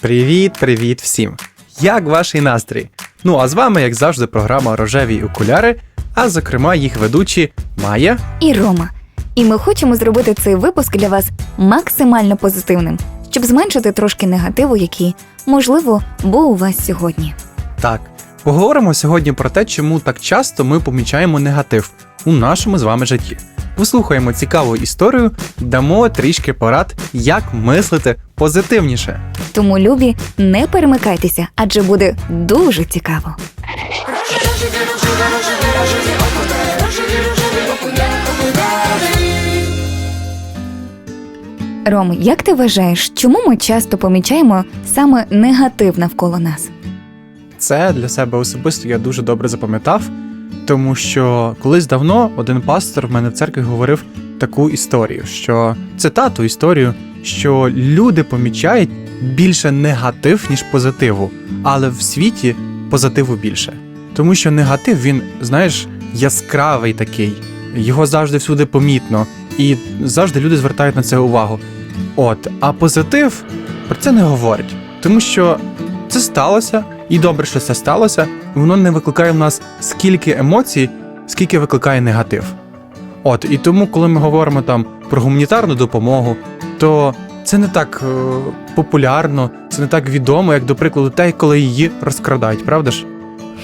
Привіт, привіт всім! Як ваш настрій? Ну а з вами, як завжди, програма Рожеві окуляри, а зокрема їх ведучі Майя. і Рома. І ми хочемо зробити цей випуск для вас максимально позитивним, щоб зменшити трошки негативу, який, можливо, був у вас сьогодні. Так, поговоримо сьогодні про те, чому так часто ми помічаємо негатив у нашому з вами житті. Послухаємо цікаву історію, дамо трішки порад, як мислити позитивніше. Тому, любі, не перемикайтеся, адже буде дуже цікаво. Ром, як ти вважаєш, чому ми часто помічаємо саме негатив навколо нас? Це для себе особисто я дуже добре запам'ятав, тому що колись давно один пастор в мене в церкві говорив таку історію, що цитату історію, що люди помічають більше негатив, ніж позитиву, але в світі позитиву більше. Тому що негатив, він, знаєш, яскравий такий, його завжди всюди помітно, і завжди люди звертають на це увагу. От, а позитив про це не говорить, тому що це сталося, і добре, що це сталося, воно не викликає в нас скільки емоцій, скільки викликає негатив. От, і тому, коли ми говоримо там про гуманітарну допомогу, то це не так е, популярно, це не так відомо, як, до прикладу, те, коли її розкрадають, правда ж?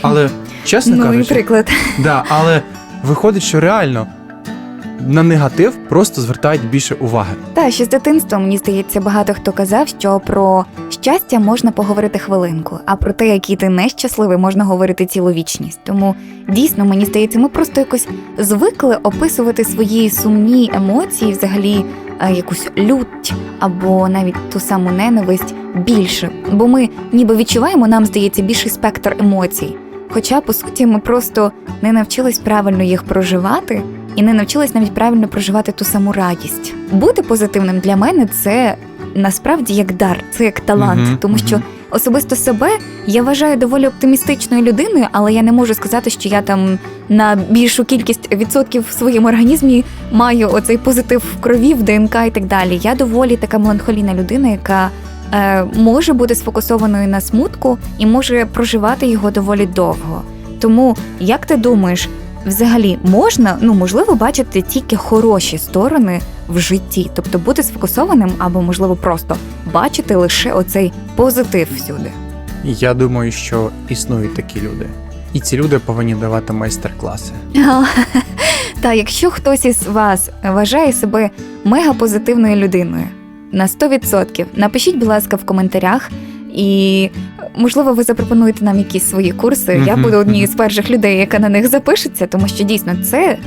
Але чесно ну, кажучи, приклад. да, але виходить, що реально на негатив просто звертають більше уваги. Та ще з дитинства мені здається, багато хто казав, що про щастя можна поговорити хвилинку, а про те, який ти нещасливий, можна говорити цілу вічність. Тому дійсно мені здається, ми просто якось звикли описувати свої сумні емоції, взагалі е, якусь лють або навіть ту саму ненависть більше. Бо ми ніби відчуваємо, нам здається, більший спектр емоцій. Хоча, по суті, ми просто не навчились правильно їх проживати і не навчилась навіть правильно проживати ту саму радість. Бути позитивним для мене це насправді як дар, це як талант, Мгм, тому що особисто себе я вважаю доволі оптимістичною людиною, але я не можу сказати, що я там на більшу кількість відсотків в своєму організмі маю оцей позитив в крові, в ДНК і так далі. Я доволі така меланхолійна людина, яка е, може бути сфокусованою на смутку і може проживати його доволі довго. Тому як ти думаєш, взагалі можна, ну можливо, бачити тільки хороші сторони в житті, тобто бути сфокусованим або, можливо, просто бачити лише оцей позитив всюди. Я думаю, що існують такі люди. І ці люди повинні давати майстер-класи. Та якщо хтось із вас вважає себе мегапозитивною людиною на 100%, напишіть, будь ласка, в коментарях. І можливо, ви запропонуєте нам якісь свої курси. Я буду однією з перших людей, яка на них запишеться, тому що дійсно це,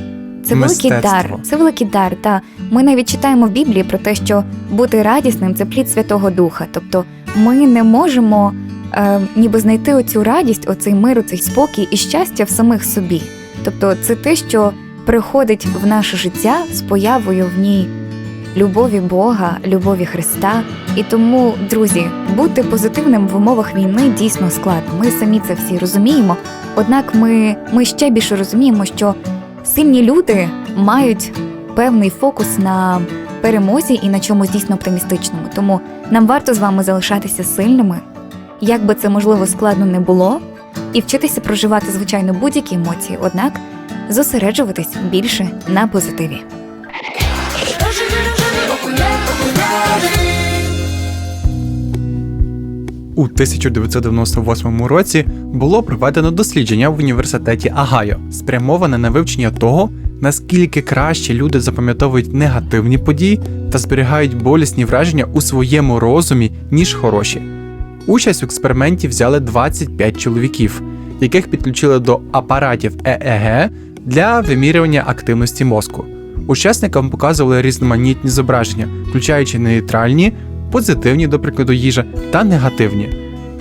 це великий Мистецтво. дар. Це великий дар. Та ми навіть читаємо в Біблії про те, що бути радісним це плід Святого Духа. Тобто ми не можемо е, ніби знайти оцю радість, оцей мир, оцей спокій і щастя в самих собі. Тобто, це те, що приходить в наше життя з появою в ній любові Бога, любові Христа. І тому, друзі, бути позитивним в умовах війни дійсно складно. Ми самі це всі розуміємо. Однак ми, ми ще більше розуміємо, що сильні люди мають певний фокус на перемозі і на чомусь дійсно оптимістичному. Тому нам варто з вами залишатися сильними, як би це можливо складно не було, і вчитися проживати звичайно будь-які емоції, однак зосереджуватись більше на позитиві. У 1998 році було проведено дослідження в університеті Агайо, спрямоване на вивчення того, наскільки краще люди запам'ятовують негативні події та зберігають болісні враження у своєму розумі, ніж хороші. Участь в експерименті взяли 25 чоловіків, яких підключили до апаратів ЕЕГ для вимірювання активності мозку. Учасникам показували різноманітні зображення, включаючи нейтральні, позитивні, до прикладу, їжа та негативні.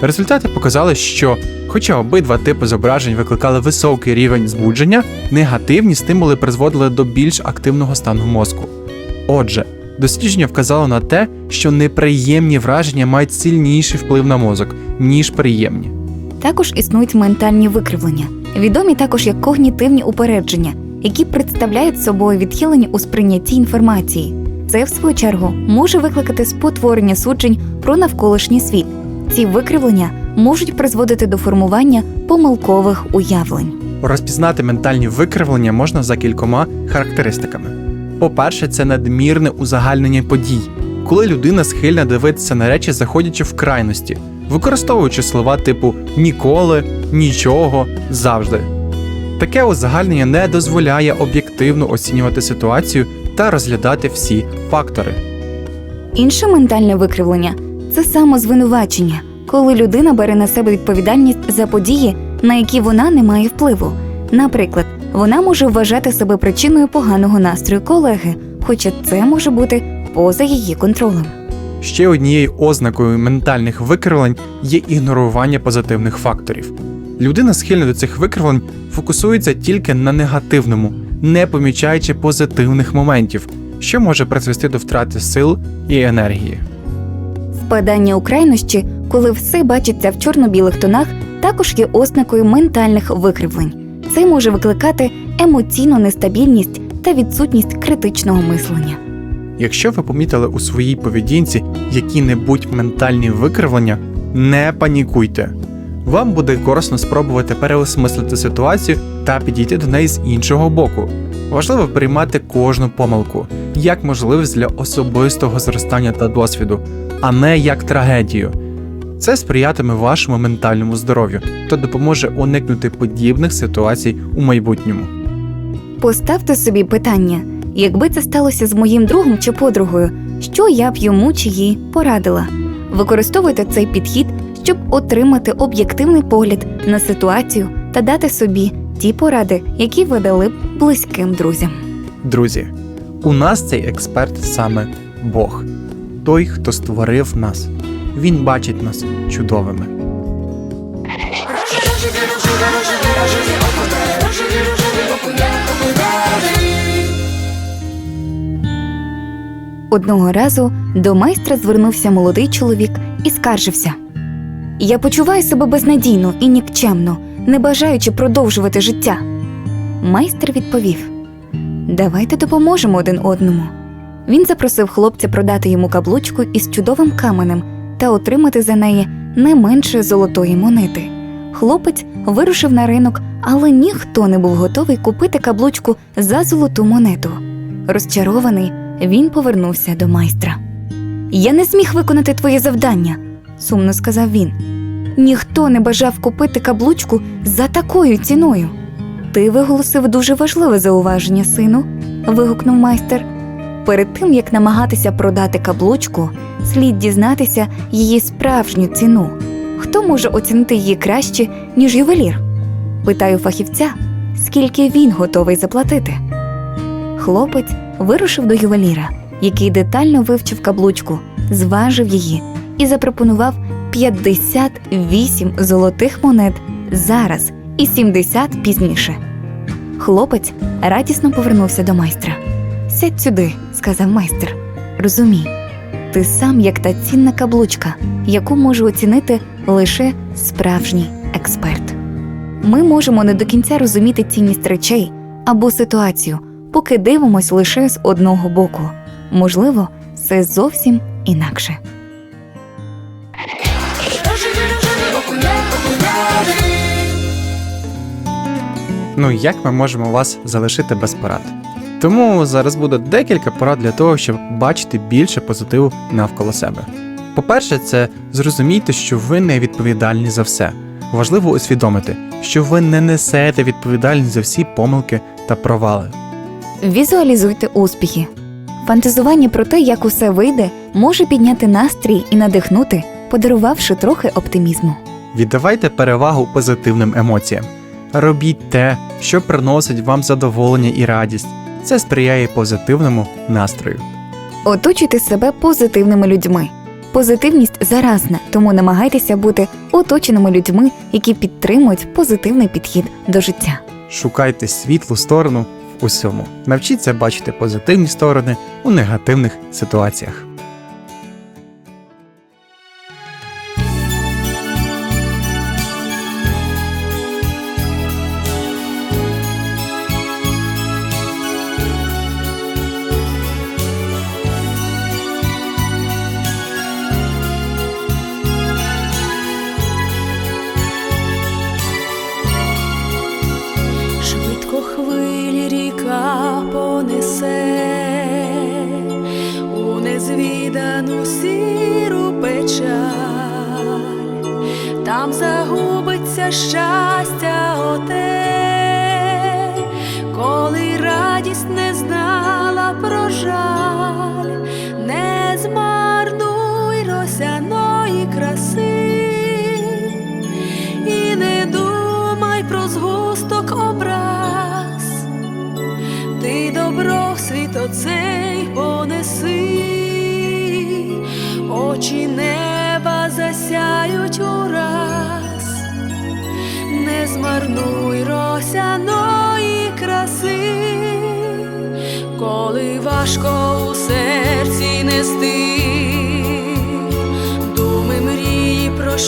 Результати показали, що, хоча обидва типи зображень викликали високий рівень збудження, негативні стимули призводили до більш активного стану мозку. Отже, дослідження вказало на те, що неприємні враження мають сильніший вплив на мозок, ніж приємні. Також існують ментальні викривлення, відомі також як когнітивні упередження, які представляють собою відхилення у сприйнятті інформації. Це, в свою чергу, може викликати спотворення суджень про навколишній світ. Ці викривлення можуть призводити до формування помилкових уявлень. Розпізнати ментальні викривлення можна за кількома характеристиками. По-перше, це надмірне узагальнення подій, коли людина схильна дивитися на речі, заходячи в крайності, використовуючи слова типу ніколи, нічого, завжди. Таке узагальнення не дозволяє об'єктивно оцінювати ситуацію та розглядати всі фактори. Інше ментальне викривлення це самозвинувачення, коли людина бере на себе відповідальність за події, на які вона не має впливу. Наприклад, вона може вважати себе причиною поганого настрою колеги, хоча це може бути поза її контролем. Ще однією ознакою ментальних викривлень є ігнорування позитивних факторів. Людина схильна до цих викривлень фокусується тільки на негативному, не помічаючи позитивних моментів, що може призвести до втрати сил і енергії. Впадання у крайнощі, коли все бачиться в чорно-білих тонах, також є ознакою ментальних викривлень. Це може викликати емоційну нестабільність та відсутність критичного мислення. Якщо ви помітили у своїй поведінці які-небудь ментальні викривлення, не панікуйте. Вам буде корисно спробувати переосмислити ситуацію та підійти до неї з іншого боку. Важливо приймати кожну помилку як можливість для особистого зростання та досвіду, а не як трагедію. Це сприятиме вашому ментальному здоров'ю та допоможе уникнути подібних ситуацій у майбутньому. Поставте собі питання: якби це сталося з моїм другом чи подругою, що я б йому чи їй порадила? Використовуйте цей підхід, щоб отримати об'єктивний погляд на ситуацію та дати собі ті поради, які ви дали б близьким друзям. Друзі, у нас цей експерт саме Бог, той, хто створив нас. Він бачить нас чудовими. Одного разу до майстра звернувся молодий чоловік і скаржився: Я почуваю себе безнадійно і нікчемно, не бажаючи продовжувати життя. Майстер відповів: Давайте допоможемо один одному. Він запросив хлопця продати йому каблучку із чудовим каменем та отримати за неї не менше золотої монети. Хлопець вирушив на ринок, але ніхто не був готовий купити каблучку за золоту монету. Розчарований, він повернувся до майстра. Я не зміг виконати твоє завдання, сумно сказав він. Ніхто не бажав купити каблучку за такою ціною. Ти виголосив дуже важливе зауваження, сину, вигукнув майстер. Перед тим як намагатися продати каблучку, слід дізнатися її справжню ціну. Хто може оцінити її краще, ніж ювелір? Питаю фахівця, скільки він готовий заплатити. Хлопець вирушив до ювеліра, який детально вивчив каблучку, зважив її і запропонував 58 золотих монет зараз і 70 пізніше. Хлопець радісно повернувся до майстра. Сядь сюди, сказав майстер. Розумій, ти сам як та цінна каблучка, яку може оцінити лише справжній експерт. Ми можемо не до кінця розуміти цінність речей або ситуацію, поки дивимось лише з одного боку. Можливо, це зовсім інакше. Ну як ми можемо вас залишити без порад? Тому зараз буде декілька порад для того, щоб бачити більше позитиву навколо себе. По-перше, це зрозумійте, що ви не відповідальні за все. Важливо усвідомити, що ви не несете відповідальність за всі помилки та провали. Візуалізуйте успіхи. Фантазування про те, як усе вийде, може підняти настрій і надихнути, подарувавши трохи оптимізму. Віддавайте перевагу позитивним емоціям. Робіть те, що приносить вам задоволення і радість. Це сприяє позитивному настрою. Оточуйте себе позитивними людьми. Позитивність заразна, тому намагайтеся бути оточеними людьми, які підтримують позитивний підхід до життя. Шукайте світлу сторону в усьому. Навчіться бачити позитивні сторони у негативних ситуаціях. Не росяної краси, коли важко у серці нести, думи мрії про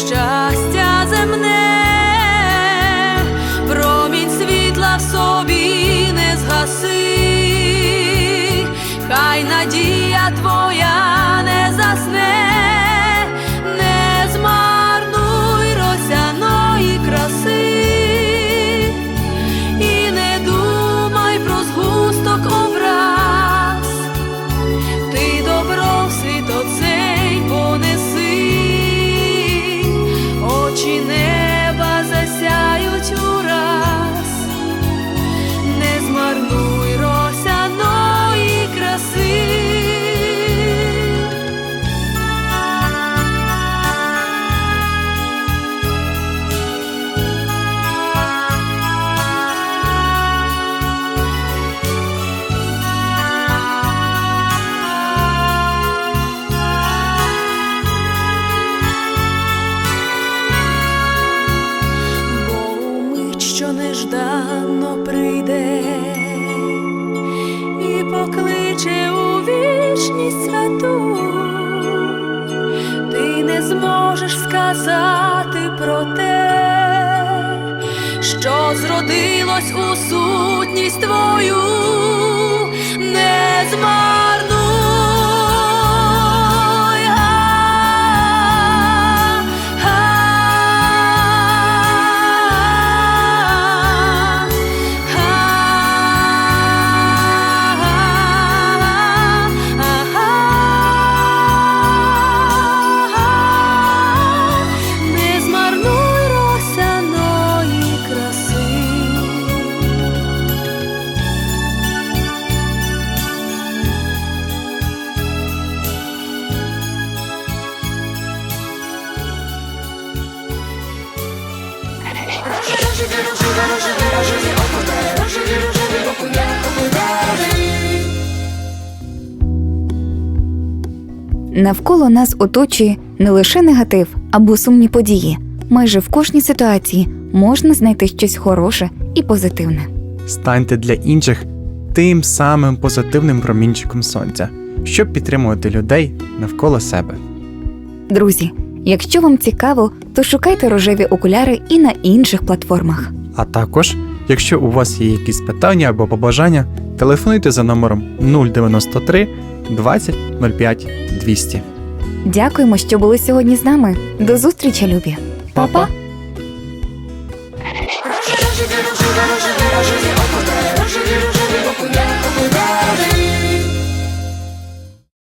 вічність святу, ти не зможеш сказати про те, що зродилось у сутність твою, не змарнуй. Навколо нас оточує не лише негатив або сумні події. Майже в кожній ситуації можна знайти щось хороше і позитивне. Станьте для інших тим самим позитивним промінчиком сонця, щоб підтримувати людей навколо себе. Друзі, якщо вам цікаво, то шукайте рожеві окуляри і на інших платформах. А також, якщо у вас є якісь питання або побажання, телефонуйте за номером 093 20 05 200. Дякуємо, що були сьогодні з нами. До зустрічі, любі. Па-па!